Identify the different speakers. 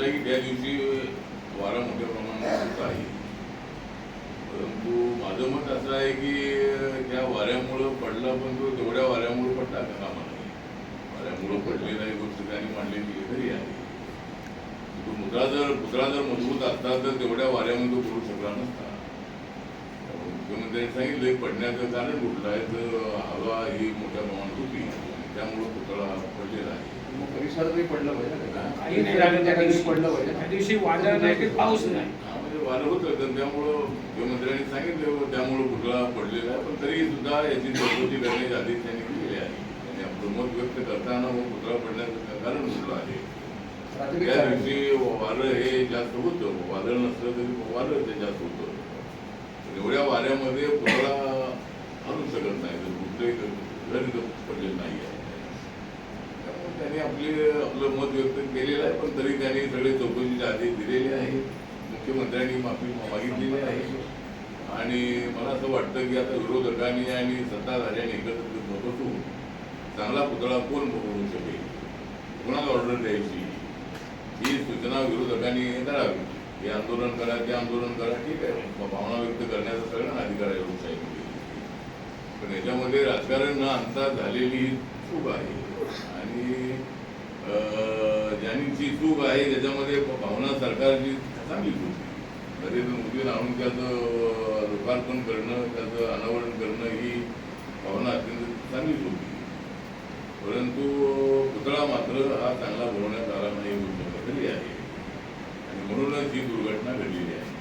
Speaker 1: आहे की त्या दिवशी वारा मोठ्या प्रमाणात होत आहे. परंतु माझं मत असं आहे की त्या वाऱ्यामुळं पडला पण तो तेवढ्या वाऱ्यामुळं पडला का कामा नाही वाऱ्यामुळं पडलेला ही गोष्ट त्यांनी मांडलेली खरी आहे. तो मुद्रा जर पुतळा जर मजबूत असता तर तेवढ्या वाऱ्यामध्ये तो पडू शकला नसता. मुख्यमंत्र्यांनी सांगितले पडण्याचं कारण कुठलं आहे? तर हवा ही मोठ्या प्रमाणात होती. त्यामुळं पुतळा पडलेला आहे.
Speaker 2: पडलं पाहिजे
Speaker 3: काही नाही झालं त्या दिवशी
Speaker 2: पडलं पाहिजे
Speaker 3: त्या दिवशी वादळ नाही की पाऊस नाही.
Speaker 1: वारं होतं. तर त्यामुळं मुख्यमंत्र्यांनी सांगितलं त्यामुळं पुतळा पडलेला आहे. पण तरी सुद्धा याची चौकशी करण्याचे आदेश त्यांनी दिलेले आहे त्यांनी आपलं मत व्यक्त करताना मग पुतळा पडण्याचं कारण कुठलं आहे. त्या. दिवशी वारं हे जास्त होतं. वादळ नसलं तरी वारं ते जास्त होतं एवढ्या वाऱ्यामध्ये पुतळा आणू शकत नाही तर कुठलंही घर इथं पडलेलं नाही आहे त्यामुळे त्यांनी आपले आपलं मत व्यक्त केलेलं आहे पण तरी त्यांनी सगळे चौकशीचे आदेश दिलेले आहेत. मुख्यमंत्र्यांनी माफी मागितलेली आहे. आणि मला असं वाटतं की आता विरोधकांनी आणि सत्ताधाऱ्यांनी एकत्र बसून चांगला पुतळा कोण बनवू शकेल? कोणाला ऑर्डर द्यायची? ही सूचना विरोधकांनी करावी. हे आंदोलन करा ते आंदोलन करा ठीक आहे. भावना व्यक्त करण्याचा सगळ्यांना अधिकार आहे लोकशाहीमध्ये पण याच्यामध्ये राजकारण न आणता झालेली ही चूक आहे. आणि ज्यांनी जी चूक आहे त्याच्यामध्ये भावना सरकारची चांगली चूक नरेंद्र मोदी राहून त्याचं लोकार्पण करणं त्याचं अनावरण करणं ही भावना अत्यंत चांगली होती परंतु पुतळा मात्र हा चांगला बनवण्यात आला नाही गोष्ट आहे. आणि म्हणूनच ही दुर्घटना घडलेली आहे.